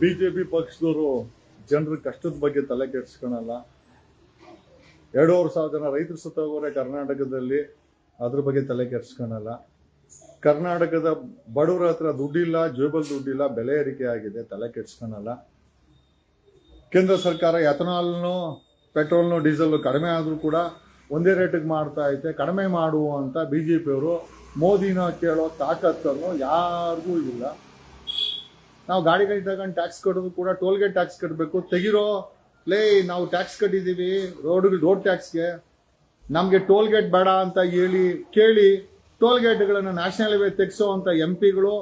BJP ಪಕ್ಷದವರು ಜನರ ಕಷ್ಟದ ಬಗ್ಗೆ ತಲೆ ಕೆಡಿಸ್ಕೊಳಲ್ಲ. ಎರಡೂವರೆ ಸಾವಿರ ಜನ ರೈತರು ಸತ್ತೋಗೋರೆ ಕರ್ನಾಟಕದಲ್ಲಿ, ಅದ್ರ ಬಗ್ಗೆ ತಲೆ ಕೆಡಿಸ್ಕೊಳಲ್ಲ. ಕರ್ನಾಟಕದ ಬಡವರ ಹತ್ರ ದುಡ್ಡಿಲ್ಲ, ಜೇಬಲ್ ದುಡ್ಡಿಲ್ಲ, ಬೆಲೆ ಏರಿಕೆ ಆಗಿದೆ, ತಲೆ ಕೆಡಿಸ್ಕೊಳಲ್ಲ. ಕೇಂದ್ರ ಸರ್ಕಾರ ಎಥನಾಲ್ನು, ಪೆಟ್ರೋಲ್ನು ಡೀಸೆಲ್ ಕಡಿಮೆ ಆದರೂ ಕೂಡ ಒಂದೇ ರೇಟಿಗೆ ಮಾಡ್ತಾ ಐತೆ. ಕಡಿಮೆ ಮಾಡುವ ಅಂತ ಬಿ ಜೆ ಪಿಯವರು ಮೋದಿನ ಕೇಳೋ ತಾಕತ್ತನ್ನು ಯಾರಿಗೂ ಇಲ್ಲ. ನಾವು ಗಾಡಿಗಳು ತಗೊಂಡು ಟ್ಯಾಕ್ಸ್ ಕಟ್ಟೋದು ಕೂಡ ಟೋಲ್ ಗೇಟ್ ಟ್ಯಾಕ್ಸ್ ಕಟ್ಟಬೇಕು ತೆಗಿರೋ ಲೇ, ನಾವು ಟ್ಯಾಕ್ಸ್ ಕಟ್ಟಿದ್ದೀವಿ ರೋಡ್ ರೋಡ್ ಟ್ಯಾಕ್ಸ್ಗೆ ನಮಗೆ ಟೋಲ್ ಗೇಟ್ ಬೇಡ ಅಂತ ಹೇಳಿ, ಕೇಳಿ ಟೋಲ್ ಗೇಟ್ಗಳನ್ನು ನ್ಯಾಷನಲ್ ಹೈವೇ ತೆಗೆಸೋ ಅಂತ ಎಂ ಪಿಗಳು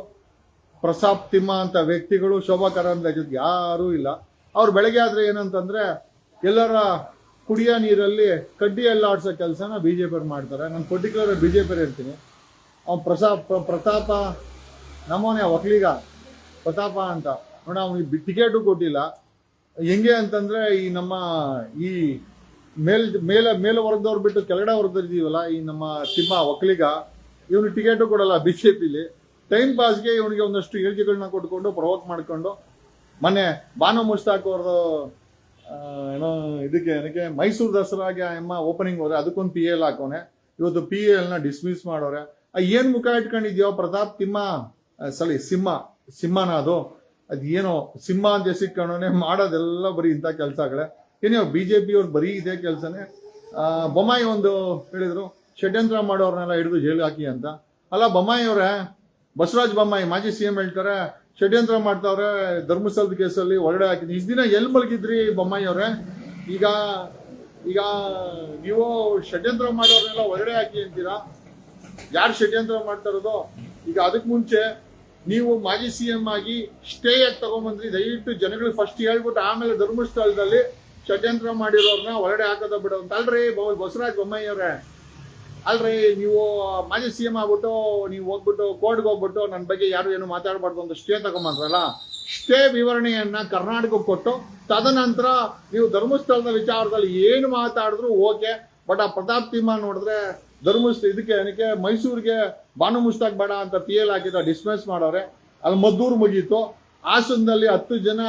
ಪ್ರಸಾದ್ ತಿಮ್ಮ ಅಂತ ವ್ಯಕ್ತಿಗಳು, ಶೋಭಾ ಕರಂದ್ಲಾಜೆ ಜೊತೆ ಯಾರೂ ಇಲ್ಲ. ಅವ್ರು ಬೆಳಗ್ಗೆ ಆದರೆ ಏನಂತಂದ್ರೆ, ಎಲ್ಲರ ಕುಡಿಯೋ ನೀರಲ್ಲಿ ಕಡ್ಡಿ ಎಲ್ಲ ಆಡ್ಸೋ ಕೆಲಸನ ಬಿಜೆಪಿ ಮಾಡ್ತಾರೆ. ನಾನು ಪರ್ಟಿಕ್ಯುಲರ್ ಬಿಜೆಪಿ ಇರ್ತೀನಿ. ಅವ್ನು ಪ್ರಸಾಪ್ ಪ್ರತಾಪ ನಮ್ಮನೆ ಒಕ್ಲಿಗ. ಪ್ರತಾಪ ಅಂತ. ನೋಡ, ಅವ್ನಿಗೆ ಟಿಕೆಟು ಕೊಟ್ಟಿಲ್ಲ. ಹೆಂಗೆ ಅಂತಂದ್ರೆ ಈ ನಮ್ಮ ಈ ಮೇಲ್, ಮೇಲೆ ಮೇಲೆ ವರ್ಗದವ್ರು ಬಿಟ್ಟು ಕೆಳಗಡೆ ವರ್ಗದಿದೀವಲ್ಲ ಈ ನಮ್ಮ ತಿಮ್ಮ ಒಕ್ಕಲಿಗ ಇವನು ಟಿಕೆಟು ಕೊಡಲ್ಲ ಪಿಲಿ ಟೈಮ್ ಪಾಸ್ಗೆ ಇವನಿಗೆ ಒಂದಷ್ಟು ಹೇಳಿಕೆಗಳನ್ನ ಕೊಟ್ಕೊಂಡು ಪ್ರವೋಕ್ ಮಾಡ್ಕೊಂಡು, ಮೊನ್ನೆ ಬಾನು ಮುಸ್ತಾಕ್ ಅವ್ರದ್ದು ಏನೋ ಇದಕ್ಕೆ, ಏನಕ್ಕೆ, ಮೈಸೂರು ದಸರಾಗೆ ಆ ಅಮ್ಮ ಓಪನಿಂಗ್ ಹೋದ್ರೆ ಅದಕ್ಕೊಂದು ಪಿ ಎಲ್ ಹಾಕೋನೆ. ಇವತ್ತು ಪಿ ಎಲ್ನ ಡಿಸ್ಮಿಸ್ ಮಾಡೋರೆ. ಏನ್ ಮುಖ ಇಟ್ಕೊಂಡಿದ್ಯೋ ಪ್ರತಾಪ್ ತಿಮ್ಮ ಸಲಿ ಸಿಂಹ. ಸಿಂಹನ ಅದು. ಅದು ಏನೋ ಸಿಂಹ ಅಂತ ಹೆಸಿಟ್ಕೊಂಡೋನೆ ಮಾಡೋದೆಲ್ಲ ಬರೀ ಇಂಥ ಕೆಲಸಗಳೇ ಏನೋ ಜೆ ಅವ್ರು ಬರೀ ಇದೇ ಕೆಲಸನೇ ಬೊಮ್ಮಾಯಿ ಒಂದು ಹೇಳಿದ್ರು, ಷಡ್ಯಂತ್ರ ಮಾಡೋರ್ನೆಲ್ಲ ಹಿಡಿದು ಜೈಲು ಹಾಕಿ ಅಂತ. ಅಲ್ಲ ಬೊಮ್ಮಾಯಿ ಅವರೇ, ಬಸವರಾಜ್ ಬೊಮ್ಮಾಯಿ ಮಾಜಿ ಸಿ ಎಂ ಹೇಳ್ತಾರೆ, ಷಡ್ಯಂತ್ರ ಮಾಡ್ತಾವ್ರೆ, ಧರ್ಮಸ್ಥಳದ ಕೇಸಲ್ಲಿ ಹೊರಗಡೆ ಹಾಕಿದ್ವಿ ಇಷ್ಟು ದಿನ ಎಲ್ಲಿ ಮಲಗಿದ್ರಿ ಬೊಮ್ಮಾಯಿ ಅವರೇ? ಈಗ ಈಗ ನೀವು ಷಡ್ಯಂತ್ರ ಮಾಡೋರ್ನೆಲ್ಲ ಹೊರಗಡೆ ಹಾಕಿ ಅಂತೀರಾ? ಯಾರು ಷಡ್ಯಂತ್ರ ಮಾಡ್ತಾ ಈಗ ಅದಕ್ಕೆ ಮುಂಚೆ ನೀವು ಮಾಜಿ ಸಿ ಎಂ ಆಗಿ ಸ್ಟೇ ಆಗಿ ತಗೊಂಡ್ಬಂದ್ರಿ, ದಯವಿಟ್ಟು ಜನಗಳಿಗೆ ಫಸ್ಟ್ ಹೇಳ್ಬಿಟ್ಟು ಆಮೇಲೆ ಧರ್ಮಸ್ಥಳದಲ್ಲಿ ಷಡ್ಯಂತ್ರ ಮಾಡಿರೋರ್ನ ಹೊರಗಡೆ ಹಾಕೋದ ಬಿಡ ಅಂತ. ಅಲ್ರಿ ಬಸವರಾಜ ಬೊಮ್ಮಾಯಿ ಅವ್ರೆ. ಅಲ್ರಿ, ನೀವು ಮಾಜಿ ಸಿ ಎಂ ಆಗ್ಬಿಟ್ಟು, ನೀವು ಹೋಗ್ಬಿಟ್ಟು ಕೋರ್ಟ್ಗೆ ಹೋಗ್ಬಿಟ್ಟು ನನ್ನ ಬಗ್ಗೆ ಯಾರು ಏನು ಮಾತಾಡಬಾರ್ದು ಅಂತ ಸ್ಟೇ ತಗೊಂಬಂದ್ರಲ್ಲ ಸ್ಟೇ ವಿವರಣೆಯನ್ನ ಕರ್ನಾಟಕಕ್ಕೆ ಕೊಟ್ಟು, ತದನಂತರ ನೀವು ಧರ್ಮಸ್ಥಳದ ವಿಚಾರದಲ್ಲಿ ಏನು ಮಾತಾಡಿದ್ರು ಓಕೆ ಬಟ್ ಆ ಪ್ರತಾಪ್ ತಿಮ್ಮ ನೋಡಿದ್ರೆ ಧರ್ಮಸ್ಥಳ ಇದಕ್ಕೆ ಏನಕ್ಕೆ ಮೈಸೂರಿಗೆ ಬಾನು ಮುಸ್ತಾಕ್ ಬೇಡ ಅಂತ ಪಿ ಎಲ್ ಹಾಕಿದ ಡಿಸ್ಮಿಸ್ ಮಾಡೋರೆ. ಅಲ್ಲಿ ಮದ್ದೂರು ಮುಗೀತು. ಹಾಸನದಲ್ಲಿ ಹತ್ತು ಜನ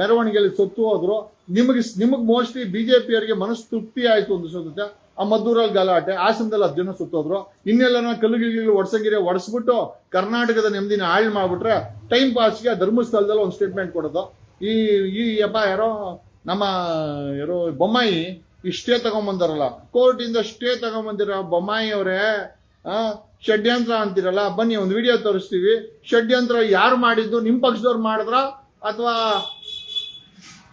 ಮೆರವಣಿಗೆಯಲ್ಲಿ ಸತ್ತು ಹೋದ್ರು. ನಿಮಗೆ ನಿಮಗೆ ಮೋಸ್ಟ್ಲಿ ಬಿಜೆಪಿಯವರಿಗೆ ಮನಸ್ಸು ತೃಪ್ತಿ ಆಯಿತು ಒಂದು ಸುತ್ತ. ಆ ಮದ್ದೂರಲ್ಲಿ ಗಲಾಟೆ, ಹಾಸನದಲ್ಲಿ ಹತ್ತು ಜನ ಸುತ್ತೋದ್ರು ಇನ್ನೆಲ್ಲ ಕಲ್ಲುಗಿಲು ಒಡ್ಸಂಗಿರಿ ಒಡಿಸ್ಬಿಟ್ಟು ಕರ್ನಾಟಕದ ನೆಮ್ಮದಿನ ಹಾಳು ಮಾಡ್ಬಿಟ್ರೆ ಟೈಮ್ ಪಾಸ್ಗೆ ಧರ್ಮಸ್ಥಳದಲ್ಲಿ ಒಂದು ಸ್ಟೇಟ್ಮೆಂಟ್ ಕೊಡೋದು. ಈ ಈ ಯಪ್ಪ ಯಾರೋ ನಮ್ಮ, ಯಾರೋ ಬೊಮ್ಮಾಯಿ ಸ್ಟೇ ತಗೊಂಬಂದಾರಲ್ಲ. ಕೋರ್ಟಿಂದ ಸ್ಟೇ ತಗೊಂಬಂದಿರ ಬೊಮ್ಮಾಯಿ ಅವರೇ ಷಡ್ಯಂತ್ರ ಅಂತಿರಲ್ಲ, ಬನ್ನಿ ಒಂದು ವಿಡಿಯೋ ತೋರಿಸ್ತೀವಿ. ಷಡ್ಯಂತ್ರ ಯಾರು ಮಾಡಿದ್ದು? ನಿಮ್ಮ ಪಕ್ಷದವ್ರು ಮಾಡಿದ್ರ? ಅಥವಾ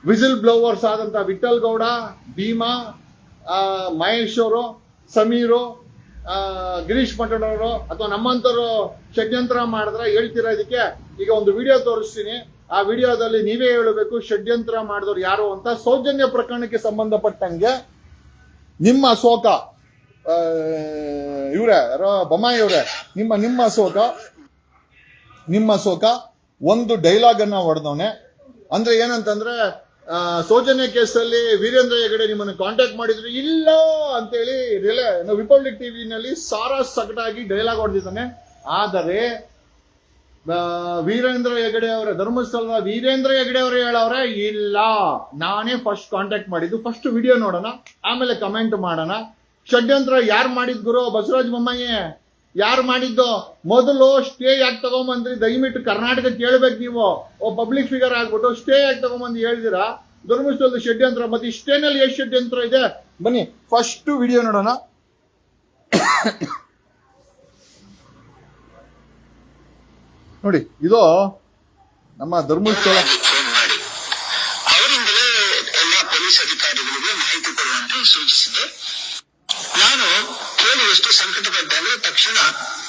ವಿಸಿಲ್ ಬ್ಲೋವರ್ಸ್ ಆದಂತ ವಿಠಲ್ ಗೌಡ, ಭೀಮಾ ಮಹೇಶ್ ಅವರು, ಸಮೀರು ಗಿರೀಶ್ ಮಠಡ್ ಅವರು, ಅಥವಾ ನಮ್ಮಂತರು ಷಡ್ಯಂತ್ರ ಮಾಡಿದ್ರೆ ಹೇಳ್ತೀರಾ ಇದಕ್ಕೆ? ಈಗ ಒಂದು ವಿಡಿಯೋ ತೋರಿಸ್ತೀನಿ. ಆ ವಿಡಿಯೋದಲ್ಲಿ ನೀವೇ ಹೇಳಬೇಕು, ಷಡ್ಯಂತ್ರ ಮಾಡಿದವ್ರು ಯಾರು ಅಂತ ಸೌಜನ್ಯ ಪ್ರಕರಣಕ್ಕೆ ಸಂಬಂಧಪಟ್ಟಂಗೆ ನಿಮ್ಮ ಶೋಕ ಇವ್ರೆ ಇವ್ರೆ ನಿಮ್ಮ ನಿಮ್ಮ ಶೋಕ ನಿಮ್ಮ ಶೋಕ ಒಂದು ಡೈಲಾಗ್ ಅನ್ನ ಹೊಡೆದವನೆ. ಅಂದ್ರೆ ಏನಂತಂದ್ರೆ ಸೌಜನ್ಯ ಕೇಸಲ್ಲಿ ವೀರೇಂದ್ರ ಹೆಗಡೆ ನಿಮ್ಮನ್ನು ಕಾಂಟ್ಯಾಕ್ಟ್ ಮಾಡಿದ್ರು, ಇಲ್ಲ ಅಂತೇಳಿ ರಿಲೇ ರಿಪಬ್ಲಿಕ್ ಟಿವಿನಲ್ಲಿ ಸಾರಾ ಸಗಟಾಗಿ ಡೈಲಾಗ್ ಹೊಡೆದಿದ್ದಾನೆ. ಆದರೆ ವೀರೇಂದ್ರ ಹೆಗಡೆ ಅವರ, ಧರ್ಮಸ್ಥಳದ ವೀರೇಂದ್ರ ಹೆಗಡೆ ಅವರು ಹೇಳವ್ರೆ, ಇಲ್ಲ. ನಾನೇ ಫಸ್ಟ್ ಕಾಂಟ್ಯಾಕ್ಟ್ ಮಾಡಿದ್ದು. ಫಸ್ಟ್ ವಿಡಿಯೋ ನೋಡೋಣ. ಆಮೇಲೆ ಕಮೆಂಟ್ ಮಾಡೋಣ. ಷಡ್ಯಂತ್ರ ಯಾರು ಮಾಡಿದ್ ಗುರು? ಬಸವರಾಜ ಯಾರು ಮಾಡಿದ್ದು? ಮೊದಲು ಸ್ಟೇ ಯಾಕೆ ತಗೊಂಬಂದ್ರಿ? ದಯವಿಟ್ಟು ಕರ್ನಾಟಕ ಕೇಳ್ಬೇಕು ನೀವು. ಓ ಪಬ್ಲಿಕ್ ಫಿಗರ್ ಆಗ್ಬಿಟ್ಟು ಸ್ಟೇ ಯಾಕೆ ತಗೊಂಬಂದು ಹೇಳಿದಿರಾ? ಧರ್ಮಸ್ಥಳದ ಷಡ್ಯಂತ್ರ, ಮತ್ತೆ ಇಷ್ಟೇನಲ್ಲಿ ಎಷ್ಟು ಷಡ್ಯಂತ್ರ ಇದೆ? ಬನ್ನಿ ಫಸ್ಟ್ ವಿಡಿಯೋ ನೋಡೋಣ. ನೋಡಿ, ಇದು ನಮ್ಮ ಧರ್ಮಸ್ಥಳ. ಅವರಿಂದಲೇ ಎಲ್ಲ ಪೊಲೀಸ್ ಅಧಿಕಾರಿಗಳಿಗೆ ಮಾಹಿತಿ ಕೊಡುವಂತೆ ಸೂಚಿಸಿದೆ. ನಾನು ಕೇಳಿ ಎಷ್ಟು ಸಂಕಟಪಟ್ಟೆ ಅಂದ್ರೆ ತಕ್ಷಣ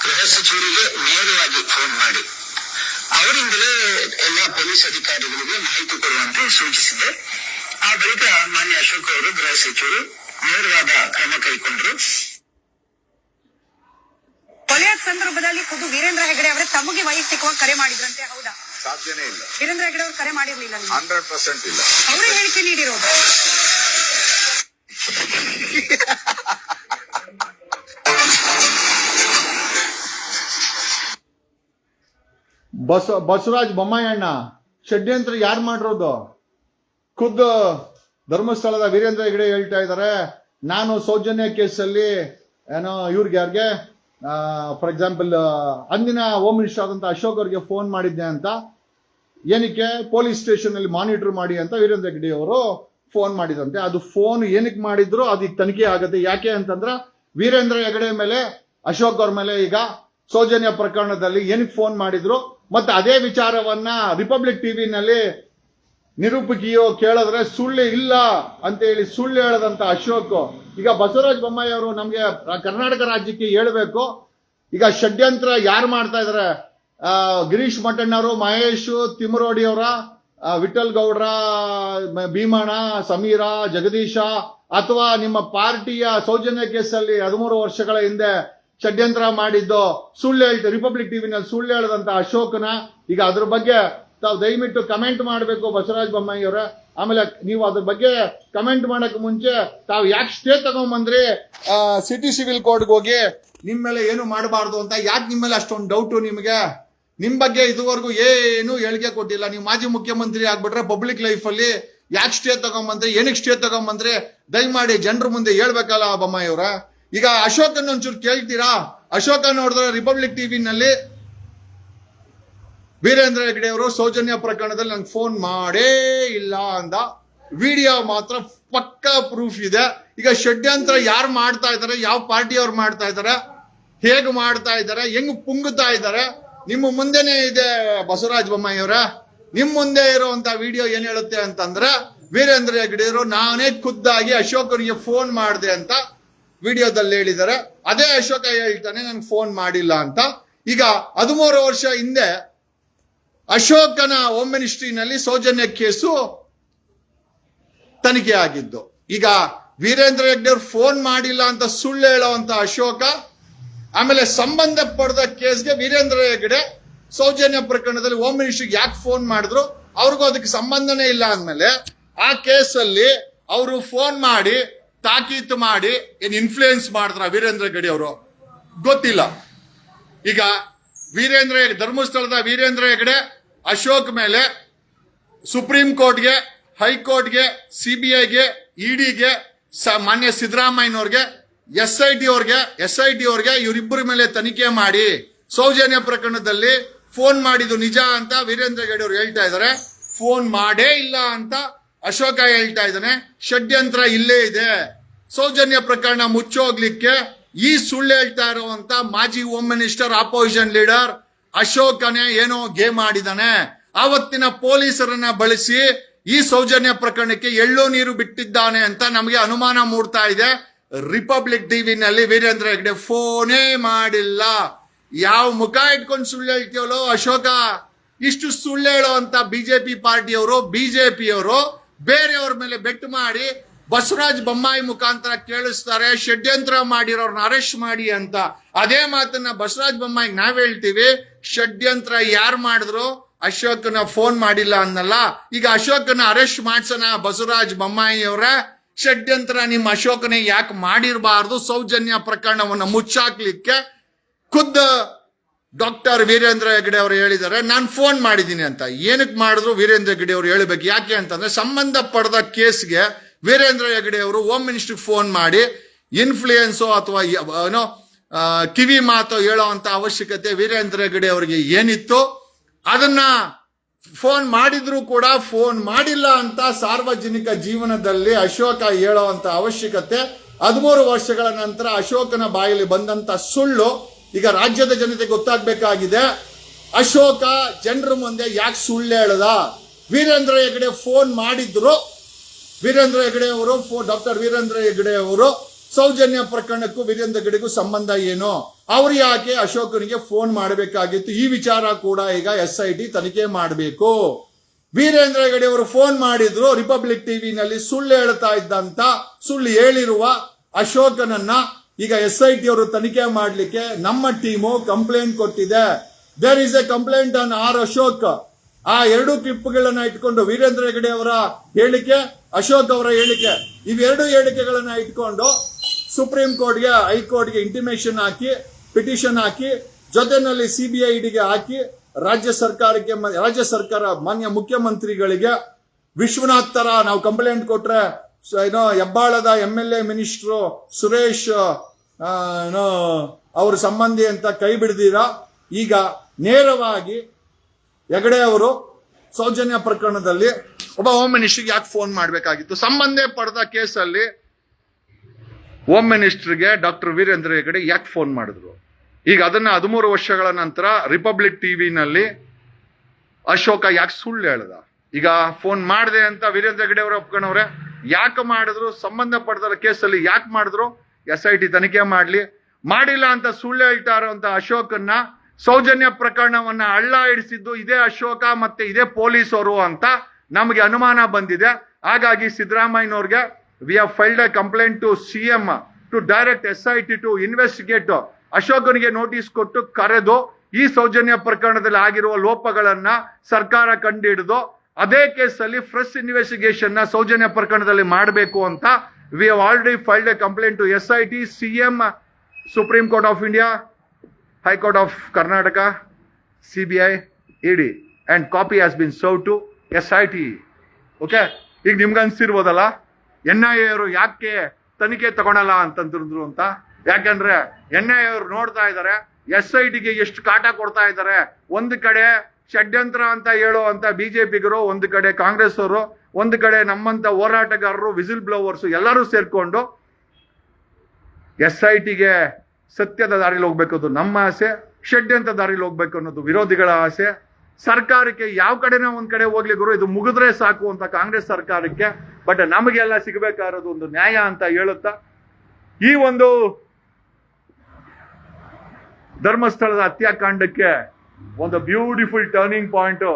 ಗೃಹ ಸಚಿವರಿಗೆ ನೇರವಾಗಿ ಫೋನ್ ಮಾಡಿ. ಅವರಿಂದಲೇ ಎಲ್ಲ ಪೊಲೀಸ್ ಅಧಿಕಾರಿಗಳಿಗೆ ಮಾಹಿತಿ ಕೊಡುವಂತೆ ಸೂಚಿಸಿದೆ. ಆ ಬಳಿಕ ಮಾನ್ಯ ಅಶೋಕ್ ಅವರು ಗೃಹ ಸಚಿವರು ನೇರವಾದ ಕ್ರಮ ಕೈಗೊಂಡರು. ಕೊಲೆಯ ಸಂದರ್ಭದಲ್ಲಿ ಖುದ್ದು ವೀರೇಂದ್ರ ಹೆಗಡೆ ಅವರೇ ತಮಗೆ ವೈಯಕ್ತಿಕವಾಗಿ ಕರೆ ಮಾಡಿದ್ರಂತೆ ಹೌದಾ? ಸಾಧ್ಯನೇ ಇಲ್ಲ. ವೀರೇಂದ್ರ ಹೆಗಡೆ ಅವರು ಕರೆ ಮಾಡಿರ್ಲಿಲ್ಲ. ಹಂಡ್ರೆಡ್ ಪರ್ಸೆಂಟ್ ಇಲ್ಲ. ಅವರೇ ಹೇಳಿಕೆ ನೀಡಿರೋದು. ಬಸ ಬಸವರಾಜ್ ಬೊಮ್ಮಾಯಣ್ಣ ಷಡ್ಯಂತ್ರ ಯಾರು ಮಾಡಿರೋದು? ಖುದ್ದು ಧರ್ಮಸ್ಥಳದ ವೀರೇಂದ್ರ ಹೆಗಡೆ ಹೇಳ್ತಾ ಇದ್ದಾರೆ ನಾನು ಸೌಜನ್ಯ ಕೇಸಲ್ಲಿ ಏನೋ ಇವ್ರಿಗೆ ಯಾರಿಗೆ ಫಾರ್ ಎಕ್ಸಾಂಪಲ್ ಅಂದಿನ ಹೋಮ್ ಮಿನಿಸ್ಟರ್ ಆದಂತ ಅಶೋಕ್ ಅವರಿಗೆ ಫೋನ್ ಮಾಡಿದ್ದೆ ಅಂತ. ಏನಕ್ಕೆ? ಪೊಲೀಸ್ ಸ್ಟೇಷನ್ ಅಲ್ಲಿ ಮಾನಿಟರ್ ಮಾಡಿ ಅಂತ ವೀರೇಂದ್ರ ಹೆಗಡೆ ಅವರು ಫೋನ್ ಮಾಡಿದಂತೆ. ಅದು ಫೋನ್ ಏನಕ್ಕೆ ಮಾಡಿದ್ರು? ಅದು ಈಗ ತನಿಖೆ ಆಗುತ್ತೆ. ಯಾಕೆ ಅಂತಂದ್ರ ವೀರೇಂದ್ರ ಹೆಗಡೆ ಮೇಲೆ, ಅಶೋಕ್ ಅವ್ರ ಮೇಲೆ ಈಗ ಸೌಜನ್ಯ ಪ್ರಕರಣದಲ್ಲಿ ಏನಕ್ಕೆ ಫೋನ್ ಮಾಡಿದ್ರು? ಮತ್ತೆ ಅದೇ ವಿಚಾರವನ್ನ ರಿಪಬ್ಲಿಕ್ ಟಿವಿನಲ್ಲಿ ನಿರೂಪಕಿಯು ಕೇಳಿದ್ರೆ ಸುಳ್ಳು ಇಲ್ಲ ಅಂತ ಹೇಳಿ ಸುಳ್ಳು ಹೇಳದಂತ ಅಶೋಕ್. ಈಗ ಬಸವರಾಜ ಬೊಮ್ಮಾಯಿ ಅವರು ನಮಗೆ ಕರ್ನಾಟಕ ರಾಜ್ಯಕ್ಕೆ ಹೇಳಬೇಕು. ಈಗ ಷಡ್ಯಂತ್ರ ಯಾರು ಮಾಡ್ತಾ ಇದಾರೆ? ಗಿರೀಶ್ ಮಠಣ್ಣವರು ಮಹೇಶ್ ತಿಮ್ಮರೋಡಿ ಅವರ ವಿಠಲ್ ಗೌಡ್ರ ಭೀಮಣ್ಣ, ಸಮೀರ, ಜಗದೀಶ, ಅಥವಾ ನಿಮ್ಮ ಪಾರ್ಟಿಯ ಸೌಜನ್ಯ ಕೇಸಲ್ಲಿ ಹದಿಮೂರು ವರ್ಷಗಳ ಹಿಂದೆ ಷಡ್ಯಂತ್ರ ಮಾಡಿದ್ದು ಸುಳ್ಳು ಹೇಳ್ತಾರೆ ರಿಪಬ್ಲಿಕ್ ಟಿವಿನಲ್ಲಿ ಸುಳ್ಳು ಹೇಳದಂತ ಅಶೋಕನ. ಈಗ ಅದ್ರ ಬಗ್ಗೆ ತಾವು ದಯವಿಟ್ಟು ಕಮೆಂಟ್ ಮಾಡಬೇಕು ಬಸವರಾಜ ಬೊಮ್ಮಾಯಿಯವರ ಆಮೇಲೆ ನೀವು ಅದ್ರ ಬಗ್ಗೆ ಕಮೆಂಟ್ ಮಾಡಕ್ ಮುಂಚೆ ತಾವು ಯಾಕೆ ಸ್ಟೇ ತಗೊಂಬಂದ್ರಿ? ಸಿಟಿ ಸಿವಿಲ್ ಕೋರ್ಟ್ಗೆ ಹೋಗಿ ನಿಮ್ಮ ಮೇಲೆ ಏನು ಮಾಡಬಾರ್ದು ಅಂತ ಯಾಕೆ ನಿಮ್ಮ ಮೇಲೆ ಅಷ್ಟೊಂದು ಡೌಟು ನಿಮಗೆ? ನಿಮ್ಮ ಬಗ್ಗೆ ಇದುವರೆಗೂ ಏನು ಹೇಳಿಕೆ ಕೊಟ್ಟಿಲ್ಲ. ನೀವು ಮಾಜಿ ಮುಖ್ಯಮಂತ್ರಿ ಆಗ್ಬಿಟ್ರೆ ಪಬ್ಲಿಕ್ ಲೈಫ್ ಅಲ್ಲಿ ಯಾಕೆ ಸ್ಟೇ ತಗೊಂಬಂದ್ರಿ? ಏನಕ್ಕೆ ಸ್ಟೇ ತಗೊಂಬಂದ್ರಿ? ದಯಮಾಡಿ ಜನರ ಮುಂದೆ ಹೇಳ್ಬೇಕಲ್ಲ ಬೊಮ್ಮಾಯಿ ಅವರ. ಈಗ ಅಶೋಕನ್ ಒಂಚೂರು ಕೇಳ್ತೀರಾ? ಅಶೋಕ ನೋಡಿದ್ರೆ ರಿಪಬ್ಲಿಕ್ ಟಿವಿನಲ್ಲಿ ವೀರೇಂದ್ರ ಹೆಗ್ಡೆ ಅವರು ಸೌಜನ್ಯ ಪ್ರಕರಣದಲ್ಲಿ ನಂಗೆ ಫೋನ್ ಮಾಡೇ ಇಲ್ಲ ಅಂದ. ವಿಡಿಯೋ ಮಾತ್ರ ಪಕ್ಕಾ ಪ್ರೂಫ್ ಇದೆ. ಈಗ ಷಡ್ಯಂತ್ರ ಯಾರು ಮಾಡ್ತಾ ಇದ್ದಾರೆ ಯಾವ ಪಾರ್ಟಿಯವ್ರು ಮಾಡ್ತಾ ಇದ್ದಾರೆ ಹೇಗೆ ಮಾಡ್ತಾ ಇದ್ದಾರೆ ಹೆಂಗ್ ಪುಂಗುತ್ತಾ ಇದ್ದಾರೆ ನಿಮ್ಮ ಮುಂದೆನೆ ಇದೆ ಬಸವರಾಜ ಬೊಮ್ಮಾಯಿಯವರ ನಿಮ್ ಮುಂದೆ ಇರುವಂತ ವಿಡಿಯೋ ಏನ್ ಹೇಳುತ್ತೆ ಅಂತಂದ್ರೆ, ವೀರೇಂದ್ರ ಹೆಗ್ಡೆಯವರು ನಾನೇ ಖುದ್ದಾಗಿ ಅಶೋಕನಿಗೆ ಫೋನ್ ಮಾಡಿದೆ ಅಂತ ವಿಡಿಯೋದಲ್ಲಿ ಹೇಳಿದ್ದಾರೆ. ಅದೇ ಅಶೋಕ ಹೇಳ್ತಾನೆ ನನ್ಗೆ ಫೋನ್ ಮಾಡಿಲ್ಲ ಅಂತ. ಈಗ ಹದಿಮೂರು ವರ್ಷ ಹಿಂದೆ ಅಶೋಕನ ಹೋಮ್ ಮಿನಿಸ್ಟ್ರಿನಲ್ಲಿ ಸೌಜನ್ಯ ಕೇಸು ತನಿಖೆ ಆಗಿದ್ದು. ಈಗ ವೀರೇಂದ್ರ ಹೆಗ್ಡೆ ಅವ್ರು ಫೋನ್ ಮಾಡಿಲ್ಲ ಅಂತ ಸುಳ್ಳು ಹೇಳುವಂತ ಅಶೋಕ, ಆಮೇಲೆ ಸಂಬಂಧ ಪಡೆದ ಕೇಸ್ಗೆ ವೀರೇಂದ್ರ ಹೆಗ್ಡೆ ಸೌಜನ್ಯ ಪ್ರಕರಣದಲ್ಲಿ ಹೋಮ್ ಮಿನಿಸ್ಟ್ರಿಗೆ ಯಾಕೆ ಫೋನ್ ಮಾಡಿದ್ರು? ಅವ್ರಿಗೂ ಅದಕ್ಕೆ ಸಂಬಂಧನೇ ಇಲ್ಲ ಅಂದಮೇಲೆ ಆ ಕೇಸಲ್ಲಿ ಅವರು ಫೋನ್ ಮಾಡಿ, ತಾಕೀತು ಮಾಡಿ ಏನು ಇನ್ಫ್ಲೂಯೆನ್ಸ್ ಮಾಡಿದ್ರ ವೀರೇಂದ್ರ ಹೆಗ್ಡೆ ಅವರು? ಗೊತ್ತಿಲ್ಲ. ಈಗ ವೀರೇಂದ್ರ ಧರ್ಮಸ್ಥಳದ ವೀರೇಂದ್ರ ಹೆಗಡೆ ಅಶೋಕ್ ಮೇಲೆ ಸುಪ್ರೀಂ ಕೋರ್ಟ್ಗೆ ಹೈಕೋರ್ಟ್ಗೆ ಸಿಬಿಐಗೆ, ಇಡಿಗೆ ಮಾನ್ಯ ಸಿದ್ದರಾಮಯ್ಯನವ್ರಿಗೆ ಎಸ್ ಐ ಟಿ ಅವ್ರಿಗೆ ಎಸ್ ಐ ಟಿ ಅವ್ರಿಗೆ ಇವರಿಬ್ಬರ ಮೇಲೆ ತನಿಖೆ ಮಾಡಿ. ಸೌಜನ್ಯ ಪ್ರಕರಣದಲ್ಲಿ ಫೋನ್ ಮಾಡಿದ್ದು ನಿಜ ಅಂತ ವೀರೇಂದ್ರ ಗೌಡ ಅವರು ಹೇಳ್ತಾ ಇದ್ದಾರೆ. ಫೋನ್ ಮಾಡೇ ಇಲ್ಲ ಅಂತ ಅಶೋಕ ಹೇಳ್ತಾ ಇದ್ದಾನೆ. ಷಡ್ಯಂತ್ರ ಇಲ್ಲೇ ಇದೆ. ಸೌಜನ್ಯ ಪ್ರಕರಣ ಮುಚ್ಚೋಗ್ಲಿಕ್ಕೆ ಈ ಸುಳ್ಳು ಹೇಳ್ತಾ ಇರುವಂತ ಮಾಜಿ ಹೋಮ್ ಮಿನಿಸ್ಟರ್ ಆಪೋಸಿಷನ್ ಲೀಡರ್ ಅಶೋಕನೇ ಏನೋ ಗೇಮ್ ಆಡಿದಾನೆ. ಆವತ್ತಿನ ಪೊಲೀಸರನ್ನ ಬಳಸಿ ಈ ಸೌಜನ್ಯ ಪ್ರಕರಣಕ್ಕೆ ಎಳ್ಳು ನೀರು ಬಿಟ್ಟಿದ್ದಾನೆ ಅಂತ ನಮಗೆ ಅನುಮಾನ ಮೂಡ್ತಾ ಇದೆ. ರಿಪಬ್ಲಿಕ್ ಟಿವಿನಲ್ಲಿ ವೀರೇಂದ್ರ ಹೆಗ್ಡೆ ಫೋನೇ ಮಾಡಿಲ್ಲ. ಯಾವ ಮುಖ ಇಟ್ಕೊಂಡು ಸುಳ್ಳು ಹೇಳ್ತೀವಲ್ಲೋ ಅಶೋಕ? ಇಷ್ಟು ಸುಳ್ಳು ಅಂತ ಬಿಜೆಪಿ ಪಾರ್ಟಿಯವರು, ಬಿಜೆಪಿಯವರು ಬೇರೆಯವ್ರ ಮೇಲೆ ಬೆಟ್ಟು ಮಾಡಿ ಬಸವರಾಜ್ ಬೊಮ್ಮಾಯಿ ಮುಖಾಂತರ ಕೇಳಿಸ್ತಾರೆ, ಷಡ್ಯಂತ್ರ ಮಾಡಿರೋರ್ನ ಅರೆಸ್ಟ್ ಮಾಡಿ ಅಂತ. ಅದೇ ಮಾತನ್ನ ಬಸವರಾಜ್ ಬೊಮ್ಮಾಯಿ ನಾವ್ ಹೇಳ್ತೀವಿ, ಷಡ್ಯಂತ್ರ ಯಾರು ಮಾಡಿದ್ರು ಅಶೋಕನ ಫೋನ್ ಮಾಡಿಲ್ಲ ಅನ್ನಲ್ಲ. ಈಗ ಅಶೋಕನ ಅರೆಸ್ಟ್ ಮಾಡ್ಸೋಣ ಬಸವರಾಜ್ ಬೊಮ್ಮಾಯಿ ಅವರ. ಷಡ್ಯಂತ್ರ ನಿಮ್ಮ ಅಶೋಕನೇ ಯಾಕೆ ಮಾಡಿರಬಾರ್ದು? ಸೌಜನ್ಯ ಪ್ರಕರಣವನ್ನು ಮುಚ್ಚಾಕ್ಲಿಕ್ಕೆ ಖುದ್ದ ಡಾಕ್ಟರ್ ವೀರೇಂದ್ರ ಹೆಗಡೆ ಅವರು ಹೇಳಿದ್ದಾರೆ, ನಾನು ಫೋನ್ ಮಾಡಿದ್ದೀನಿ ಅಂತ. ಏನಕ್ಕೆ ಮಾಡಿದ್ರು ವೀರೇಂದ್ರ ಹೆಗಡೆ ಅವರು ಹೇಳಬೇಕು, ಯಾಕೆ ಅಂತಂದ್ರೆ ಸಂಬಂಧ ಪಡೆದ ಕೇಸ್ಗೆ ವೀರೇಂದ್ರ ಹೆಗಡೆ ಅವರು ಹೋಮ್ ಮಿನಿಸ್ಟ್ರಿ ಫೋನ್ ಮಾಡಿ ಇನ್ಫ್ಲೂಯೆನ್ಸೋ ಅಥವಾ ಏನೋ ಕಿವಿ ಮಾತು ಹೇಳೋ ಅಂತ ಅವಶ್ಯಕತೆ ವೀರೇಂದ್ರ ಹೆಗಡೆ ಅವರಿಗೆ ಏನಿತ್ತು? ಅದನ್ನ ಫೋನ್ ಮಾಡಿದ್ರು ಕೂಡ ಫೋನ್ ಮಾಡಿಲ್ಲ ಅಂತ ಸಾರ್ವಜನಿಕ ಜೀವನದಲ್ಲಿ ಅಶೋಕ ಹೇಳುವಂತ ಅವಶ್ಯಕತೆ. ಹದಿಮೂರು ವರ್ಷಗಳ ನಂತರ ಅಶೋಕನ ಬಾಯಲ್ಲಿ ಬಂದಂತ ಸುಳ್ಳು ಈಗ ರಾಜ್ಯದ ಜನತೆ ಗೊತ್ತಾಗಬೇಕಾಗಿದೆ. ಅಶೋಕ ಜನರ ಮುಂದೆ ಯಾಕೆ ಸುಳ್ಳು ಹೇಳದ? ವೀರೇಂದ್ರ ಹೆಗಡೆ ಫೋನ್ ಮಾಡಿದ್ರು. ವೀರೇಂದ್ರ ಹೆಗಡೆ ಅವರು ಡಾಕ್ಟರ್ ವೀರೇಂದ್ರ ಹೆಗಡೆ ಅವರು, ಸೌಜನ್ಯ ಪ್ರಕರಣಕ್ಕೂ ವೀರೇಂದ್ರ ಹೆಗಡೆಗೂ ಸಂಬಂಧ ಏನು? ಅವ್ರು ಯಾಕೆ ಅಶೋಕನಿಗೆ ಫೋನ್ ಮಾಡಬೇಕಾಗಿತ್ತು? ಈ ವಿಚಾರ ಕೂಡ ಈಗ ಎಸ್ ಐ ಟಿ ತನಿಖೆ ಮಾಡಬೇಕು. ವೀರೇಂದ್ರ ಹೆಗಡೆ ಅವರು ಫೋನ್ ಮಾಡಿದ್ರು, ರಿಪಬ್ಲಿಕ್ ಟಿವಿನಲ್ಲಿ ಸುಳ್ಳು ಹೇಳ್ತಾ ಇದ್ದಂತ, ಸುಳ್ಳು ಹೇಳಿರುವ ಅಶೋಕನನ್ನ ಈಗ ಎಸ್ ಐ ಟಿ ಅವರು ತನಿಖೆ ಮಾಡಲಿಕ್ಕೆ ನಮ್ಮ ಟೀಮು ಕಂಪ್ಲೇಂಟ್ ಕೊಟ್ಟಿದೆ. There is a complaint on R Ashok ಆ ಎರಡು ಕ್ಲಿಪ್ಗಳನ್ನ ಇಟ್ಕೊಂಡು ವೀರೇಂದ್ರ ಹೆಗಡೆ ಅವರ ಹೇಳಿಕೆ, ಅಶೋಕ್ ಅವರ ಹೇಳಿಕೆ, ಇವೆರಡು ಹೇಳಿಕೆಗಳನ್ನ ಇಟ್ಕೊಂಡು ಸುಪ್ರೀಂ ಕೋರ್ಟ್ಗೆ ಹೈಕೋರ್ಟ್ಗೆ ಇಂಟಿಮೇಷನ್ ಹಾಕಿ ಪಿಟಿಷನ್ ಹಾಕಿ ಜೊತೆನಲ್ಲಿ ಸಿಬಿಐ ಡಿಗೆ ಹಾಕಿ, ರಾಜ್ಯ ಸರ್ಕಾರಕ್ಕೆ ರಾಜ್ಯ ಸರ್ಕಾರ ಮಾನ್ಯ ಮುಖ್ಯಮಂತ್ರಿಗಳಿಗೆ ವಿಶ್ವನಾಥ್ ತರ ನಾವು ಕಂಪ್ಲೇಂಟ್ ಕೊಟ್ರೆ ಏನೋ ಹೆಬ್ಬಾಳದ M L A minister Suresh ಏನೋ ಅವ್ರ ಸಂಬಂಧಿ ಅಂತ ಕೈ ಬಿಡ್ದಿರಾ? ಈಗ ನೇರವಾಗಿ ಹೆಗಡೆ ಅವರು ಸೌಜನ್ಯ ಪ್ರಕರಣದಲ್ಲಿ ಒಬ್ಬ ಹೋಮ್ ಮಿನಿಸ್ಟ್ರಿಗೆ ಯಾಕೆ ಫೋನ್ ಮಾಡಬೇಕಾಗಿತ್ತು? ಸಂಬಂಧ ಪಡೆದ ಕೇಸಲ್ಲಿ ಹೋಮ್ ಮಿನಿಸ್ಟ್ರಿಗೆ ಡಾಕ್ಟರ್ ವೀರೇಂದ್ರ ಹೆಗಡೆ ಯಾಕೆ ಫೋನ್ ಮಾಡಿದ್ರು? ಈಗ ಅದನ್ನ ಹದಿಮೂರು ವರ್ಷಗಳ ನಂತರ ರಿಪಬ್ಲಿಕ್ ಟಿವಿನಲ್ಲಿ ಅಶೋಕ ಯಾಕೆ ಸುಳ್ಳು ಹೇಳ್ದ? ಈಗ ಫೋನ್ ಮಾಡಿದೆ ಅಂತ ವೀರೇಂದ್ರ ಹೆಗಡೆ ಅವರು ಒಪ್ಕೊಂಡವ್ರೆ, ಯಾಕೆ ಮಾಡಿದ್ರು? ಸಂಬಂಧ ಪಡೆದ ಕೇಸಲ್ಲಿ ಯಾಕೆ ಮಾಡಿದ್ರು? ಎಸ್ ಐ ಟಿ ತನಿಖೆ ಮಾಡಲಿ. ಮಾಡಿಲ್ಲ ಅಂತ ಸುಳ್ಳು ಹೇಳ್ತಾ ಅಂತ ಅಶೋಕನ್ನ ಸೌಜನ್ಯ ಪ್ರಕರಣವನ್ನ ಹಳ್ಳ ಹಿಡಿಸಿದ್ದು ಇದೇ ಅಶೋಕ ಮತ್ತೆ ಇದೇ ಪೊಲೀಸರು ಅಂತ ನಮಗೆ ಅನುಮಾನ ಬಂದಿದೆ. ಹಾಗಾಗಿ ಸಿದ್ದರಾಮಯ್ಯನವ್ರಿಗೆ we have filed a complaint to C M to direct S I T to investigate ಅಶೋಕನಿಗೆ notice ಕೊಟ್ಟು ಕರೆದು ಈ ಸೌಜನ್ಯ ಪ್ರಕರಣದಲ್ಲಿ ಆಗಿರುವ ಲೋಪಗಳನ್ನ ಸರ್ಕಾರ ಕಂಡುಹಿಡಿದು ಅದೇ ಕೇಸಲ್ಲಿ ಫ್ರೆಶ್ ಇನ್ವೆಸ್ಟಿಗೇಷನ್ನ ಸೌಜನ್ಯ ಪ್ರಕರಣದಲ್ಲಿ ಮಾಡಬೇಕು ಅಂತ we have already filed a complaint to S I T C M Supreme Court of India High Court of Karnataka C B I ED and copy has been served to S I T okay ಈಗ ನಿಮ್ಗೆ ಅನ್ಸಿರ್ಬೋದಲ್ಲ N I A ಅವರು ಯಾಕೆ ತನಿಖೆ ತಗೊಳಲ್ಲ ಅಂತಂದ್ರು ಅಂತ? ಯಾಕಂದ್ರೆ N I ಅವರು ನೋಡ್ತಾ ಇದ್ದಾರೆ ಎಸ್ ಐ ಟಿಗೆ ಎಷ್ಟು ಕಾಟ ಕೊಡ್ತಾ ಇದ್ದಾರೆ ಒಂದು ಕಡೆ ಷಡ್ಯಂತ್ರ ಅಂತ ಹೇಳೋ ಅಂತ ಬಿಜೆಪಿಗರು ಒಂದು ಕಡೆ ಕಾಂಗ್ರೆಸ್ ಅವರು ಒಂದು ಕಡೆ ನಮ್ಮಂತ ಹೋರಾಟಗಾರರು ವಿಸಿಲ್ ಬ್ಲೋವರ್ಸ್ ಎಲ್ಲರೂ ಸೇರ್ಕೊಂಡು ಎಸ್ ಐ ಟಿಗೆ ಸತ್ಯದ ದಾರಿಲಿ ಹೋಗ್ಬೇಕು ನಮ್ಮ ಆಸೆ, ಷಡ್ಯಂತ ದಾರಿಲಿ ಹೋಗ್ಬೇಕು ಅನ್ನೋದು ವಿರೋಧಿಗಳ ಆಸೆ. ಸರ್ಕಾರಕ್ಕೆ ಯಾವ ಕಡೆನೋ ಒಂದ್ ಕಡೆ ಹೋಗ್ಲಿ ಗುರು, ಇದು ಮುಗಿದ್ರೆ ಸಾಕು ಅಂತ ಕಾಂಗ್ರೆಸ್ ಸರ್ಕಾರಕ್ಕೆ. ಬಟ್ ನಮಗೆಲ್ಲ ಸಿಗಬೇಕಾದ ಒಂದು ನ್ಯಾಯ ಅಂತ ಹೇಳುತ್ತಾ, ಈ ಒಂದು ಧರ್ಮಸ್ಥಳದ ಹತ್ಯಾಕಾಂಡಕ್ಕೆ ಒಂದು ಬ್ಯೂಟಿಫುಲ್ ಟರ್ನಿಂಗ್ ಪಾಯಿಂಟ್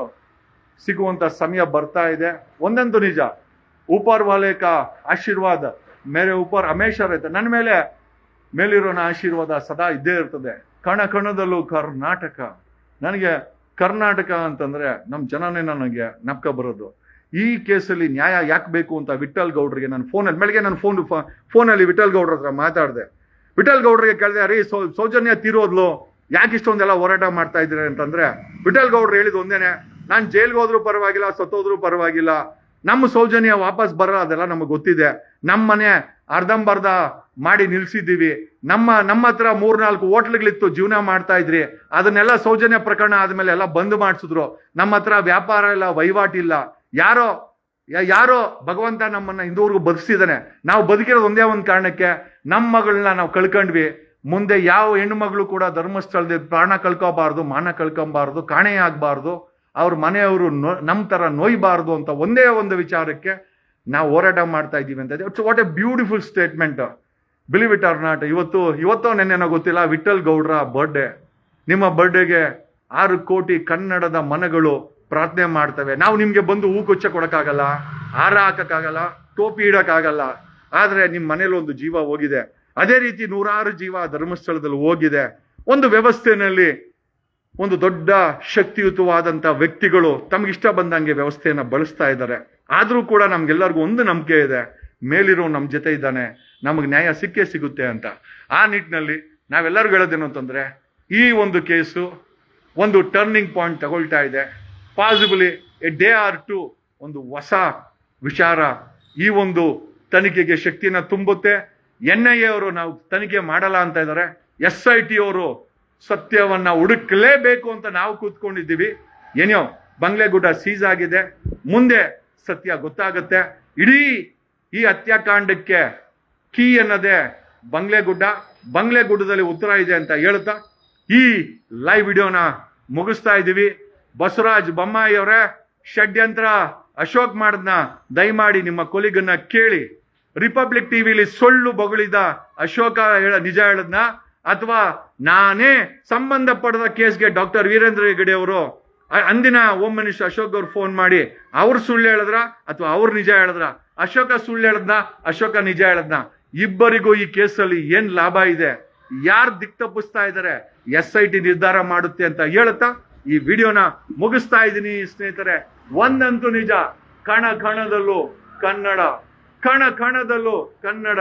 ಸಿಗುವಂತ ಸಮಯ ಬರ್ತಾ ಇದೆ. ಒಂದೊಂದು ನಿಜ, ಉಪರ್ ವಾಲೇಕ ಆಶೀರ್ವಾದ, ಮೇರೆ ಉಪರ್ ಹಮೇಶ ರೈತ ನನ್ನ ಮೇಲೆ ಮೇಲಿರೋನ ಆಶೀರ್ವಾದ ಸದಾ ಇದ್ದೇ ಇರ್ತದೆ. ಕಣ ಕಣದಲ್ಲೂ ಕರ್ನಾಟಕ. ನನಗೆ ಕರ್ನಾಟಕ ಅಂತಂದ್ರೆ ನಮ್ಮ ಜನನೇ ನನಗೆ ನಪ್ಕ ಬರೋದು. ಈ ಕೇಸಲ್ಲಿ ನ್ಯಾಯ ಯಾಕೆ ಬೇಕು ಅಂತ ವಿಠಲ್ ಗೌಡ್ರಿಗೆ ನಾನು ಫೋನಲ್ಲಿ ಮೇಲೆ ನಾನು ಫೋನ್ ಫೋನಲ್ಲಿ ವಿಠಲ್ ಗೌಡ್ರ ಹತ್ರ ಮಾತಾಡಿದೆ. ವಿಠಲ್ ಗೌಡ್ರಿಗೆ ಕೇಳಿದೆ, ಅರೇ ಸೌಜನ್ಯ ತೀರೋದ್ಲು. ಯಾಕೆ ಇಷ್ಟೊಂದೆಲ್ಲ ಹೋರಾಟ ಮಾಡ್ತಾ ಇದ್ದೀರಿ? ಅಂತಂದ್ರೆ ವಿಠಲ್ ಗೌಡ್ರು ಹೇಳಿದ ಒಂದೇನೆ, ನಾನು ಜೈಲ್ಗೆ ಹೋದ್ರೂ ಪರವಾಗಿಲ್ಲ, ಸತ್ತೋದ್ರೂ ಪರವಾಗಿಲ್ಲ. ನಮ್ಮ ಸೌಜನ್ಯ ವಾಪಸ್ ಬರಲ್ಲ, ಅದೆಲ್ಲ ನಮಗೆ ಗೊತ್ತಿದೆ. ನಮ್ಮ ಮನೆ ಅರ್ಧಂಬರ್ಧ ಮಾಡಿ ನಿಲ್ಸಿದ್ದೀವಿ. ನಮ್ಮ ನಮ್ಮ ಹತ್ರ ಮೂರ್ನಾಲ್ಕು ಹೋಟ್ಲ್ಗಳಿತ್ತು ಜೀವನ ಮಾಡ್ತಾ ಇದ್ರಿ. ಅದನ್ನೆಲ್ಲ ಸೌಜನ್ಯ ಪ್ರಕರಣ ಆದ್ಮೇಲೆ ಎಲ್ಲ ಬಂದ್ ಮಾಡಿಸಿದ್ರು. ನಮ್ಮ ಹತ್ರ ವ್ಯಾಪಾರ ಇಲ್ಲ ವಹಿವಾಟಿಲ್ಲ ಯಾರೋ ಯಾರೋ ಭಗವಂತ ನಮ್ಮನ್ನ ಇಂದೂರ್ಗು ಬದುಕಿಸಿದಾನೆ. ನಾವು ಬದುಕಿರೋದು ಒಂದೇ ಒಂದು ಕಾರಣಕ್ಕೆ ನಮ್ಮ ಮಗಳನ್ನ ನಾವು ಕಳ್ಕೊಂಡ್ವಿ. ಮುಂದೆ ಯಾವ ಹೆಣ್ಣು ಮಗಳು ಕೂಡ ಧರ್ಮಸ್ಥಳದ ಪ್ರಾಣ ಕಳ್ಕೋಬಾರ್ದು, ಮಾನ ಕಳ್ಕೊಬಾರ್ದು ಕಾಣೆ ಆಗ್ಬಾರ್ದು ಅವ್ರ ಮನೆಯವರು ನೋ ನಮ್ಮ ಥರ ನೋಯ್ಬಾರ್ದು ಅಂತ ಒಂದೇ ಒಂದು ವಿಚಾರಕ್ಕೆ ನಾವು ಹೋರಾಟ ಮಾಡ್ತಾ ಇದ್ದೀವಿ ಅಂತ it's what a beautiful statement believe it or not ಇವತ್ತು, ಇವತ್ತೋ ನೆನ್ನೆನೋ ಗೊತ್ತಿಲ್ಲ ವಿಠಲ್ ಗೌಡ್ರ ಬರ್ಡೇ ನಿಮ್ಮ ಬರ್ಡೇಗೆ ಆರು ಕೋಟಿ ಕನ್ನಡದ ಮನಗಳು ಪ್ರಾರ್ಥನೆ ಮಾಡ್ತವೆ. ನಾವು ನಿಮಗೆ ಬಂದು ಹೂ ಕೊಚ್ಚ ಕೊಡಕ್ಕಾಗಲ್ಲ, ಹಾರ ಹಾಕೋಕ್ಕಾಗಲ್ಲ, ಟೋಪಿ ಇಡೋಕ್ಕಾಗಲ್ಲ. ಆದರೆ ನಿಮ್ಮ ಮನೇಲಿ ಒಂದು ಜೀವ ಹೋಗಿದೆ. ಅದೇ ರೀತಿ ನೂರಾರು ಜೀವ ಧರ್ಮಸ್ಥಳದಲ್ಲಿ ಹೋಗಿದೆ. ಒಂದು ವ್ಯವಸ್ಥೆನಲ್ಲಿ ಒಂದು ದೊಡ್ಡ ಶಕ್ತಿಯುತವಾದಂಥ ವ್ಯಕ್ತಿಗಳು ತಮಗಿಷ್ಟ ಬಂದಂಗೆ ವ್ಯವಸ್ಥೆಯನ್ನು ಬಳಸ್ತಾ ಇದ್ದಾರೆ. ಆದರೂ ಕೂಡ ನಮಗೆಲ್ಲರಿಗೂ ಒಂದು ನಂಬಿಕೆ ಇದೆ. ಮೇಲಿರೋ ನಮ್ಮ ಜೊತೆ ಇದ್ದಾನೆ. ನಮಗೆ ನ್ಯಾಯ ಸಿಕ್ಕೇ ಸಿಗುತ್ತೆ ಅಂತ. ಆ ನಿಟ್ಟಿನಲ್ಲಿ ನಾವೆಲ್ಲರಿಗೂ ಹೇಳೋದೇನು ಅಂತಂದರೆ ಈ ಒಂದು ಕೇಸು ಒಂದು ಟರ್ನಿಂಗ್ ಪಾಯಿಂಟ್ ತಗೊಳ್ತಾ ಇದೆ. Possibly a day or two ಒಂದು ಹೊಸ ವಿಚಾರ ಈ ಒಂದು ತನಿಖೆಗೆ ಶಕ್ತಿಯನ್ನು ತುಂಬುತ್ತೆ. ಎನ್ ಐ ಎ ಅವರು ನಾವು ತನಿಖೆ ಮಾಡಲ್ಲ ಅಂತ ಇದ್ದಾರೆ. ಎಸ್ ಐ ಟಿ ಅವರು ಸತ್ಯವನ್ನ ಹುಡುಕಲೇಬೇಕು ಅಂತ ನಾವು ಕೂತ್ಕೊಂಡಿದ್ದೀವಿ. ಏನೋ ಬಂಗ್ಲೆಗುಡ್ಡ ಸೀಸ್ ಆಗಿದೆ. ಮುಂದೆ ಸತ್ಯ ಗೊತ್ತಾಗುತ್ತೆ. ಇಡೀ ಈ ಹತ್ಯಾಕಾಂಡಕ್ಕೆ ಕೀ ಅನ್ನೋದೇ ಬಂಗ್ಲೆ ಗುಡ್ಡದಲ್ಲಿ ಉತ್ತರ ಇದೆ ಅಂತ ಹೇಳ್ತಾ ಈ ಲೈವ್ ವಿಡಿಯೋನ ಮುಗಿಸ್ತಾ ಇದ್ದೀವಿ. ಬಸವರಾಜ್ ಬೊಮ್ಮಾಯಿ ಅವರೇ, ಷಡ್ಯಂತ್ರ ಅಶೋಕ್ ಮಾಡದ್ನ ದಯಮಾಡಿ ನಿಮ್ಮ ಕೊಲಿಗನ್ನ ಕೇಳಿ. ರಿಪಬ್ಲಿಕ್ ಟಿವಿಲಿ ಸೊಳ್ಳು ಬೊಗಳಿದ ಅಶೋಕ ಹೇಳ ನಿಜ ಹೇಳದ್ನ? ಅಥವಾ ನಾನೇ ಸಂಬಂಧಪಡದ ಕೇಸ್ಗೆ ಡಾಕ್ಟರ್ ವೀರೇಂದ್ರ ಹೆಗಡೆ ಅವರು ಅಂದಿನ ಓಮ್ ಮಿನಿಸ್ಟರ್ ಅಶೋಕ್ ಅವ್ರು ಫೋನ್ ಮಾಡಿ, ಅವ್ರು ಸುಳ್ಳು ಹೇಳಿದ್ರ ಅಥವಾ ಅವ್ರು ನಿಜ ಹೇಳಿದ್ರ? ಅಶೋಕ ಸುಳ್ಳು ಹೇಳದ್ನ? ಅಶೋಕ ನಿಜ ಹೇಳದ್ನ? ಇಬ್ಬರಿಗೂ ಈ ಕೇಸಲ್ಲಿ ಏನ್ ಲಾಭ ಇದೆ? ಯಾರು ದಿಕ್ ತಪ್ಪಿಸ್ತಾ ಇದ್ದಾರೆ ಎಸ್ ಐ ಟಿ ನಿರ್ಧಾರ ಮಾಡುತ್ತೆ ಅಂತ ಹೇಳುತ್ತಾ ಈ ವಿಡಿಯೋನ ಮುಗಿಸ್ತಾ ಇದ್ದೀನಿ ಸ್ನೇಹಿತರೆ. ಒಂದಂತೂ ನಿಜ, ಕಣ ಕಣದಲ್ಲೂ ಕನ್ನಡ, ಕಣ ಕಣದಲ್ಲೂ ಕನ್ನಡ.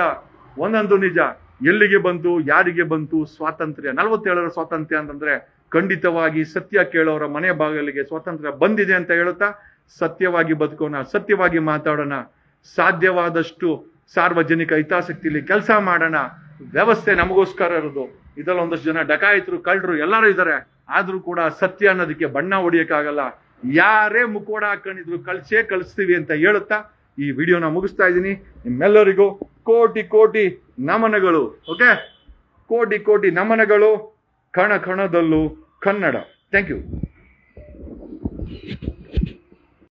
ಒಂದಂತೂ ನಿಜ. ಎಲ್ಲಿಗೆ ಬಂತು, ಯಾರಿಗೆ ಬಂತು ಸ್ವಾತಂತ್ರ್ಯ, ನಲವತ್ತೇಳರ ಸ್ವಾತಂತ್ರ್ಯ ಅಂತಂದ್ರೆ ಖಂಡಿತವಾಗಿ ಸತ್ಯ ಕೇಳೋರ ಮನೆ ಬಾಗಿಲಿಗೆ ಸ್ವಾತಂತ್ರ್ಯ ಬಂದಿದೆ ಅಂತ ಹೇಳುತ್ತಾ, ಸತ್ಯವಾಗಿ ಬದುಕೋಣ, ಸತ್ಯವಾಗಿ ಮಾತಾಡೋಣ, ಸಾಧ್ಯವಾದಷ್ಟು ಸಾರ್ವಜನಿಕ ಹಿತಾಸಕ್ತಿಯಲ್ಲಿ ಕೆಲಸ ಮಾಡೋಣ, ವ್ಯವಸ್ಥೆ ನಮಗೋಸ್ಕರ ಇರೋದು. ಇದರಲ್ಲಿ ಒಂದಷ್ಟು ಜನ ಡಕಾಯಿತರು, ಕಳ್ಳರು ಎಲ್ಲರೂ ಇದ್ದಾರೆ. ಆದ್ರೂ ಕೂಡ ಸತ್ಯ ಅನ್ನೋದಕ್ಕೆ ಬಣ್ಣ ಹೊಡಿಯಕ್ಕಾಗಲ್ಲ. ಯಾರೇ ಮುಖೋಡ ಹಾಕೊಂಡಿದ್ರು ಕಳ್ಸೇ ಕಳಿಸ್ತೀವಿ ಅಂತ ಹೇಳುತ್ತಾ, ಈ ವಿಡಿಯೋನ ಮುಗಿಸ್ತಾ ಇದ್ದೀನಿ. ನಿಮ್ಮೆಲ್ಲರಿಗೂ ಕೋಟಿ ಕೋಟಿ ನಮನಗಳು ಓಕೆ ಕೋಟಿ ಕೋಟಿ ನಮನಗಳು ಕಣ ಕಣದಲ್ಲೂ ಕನ್ನಡ. Thank you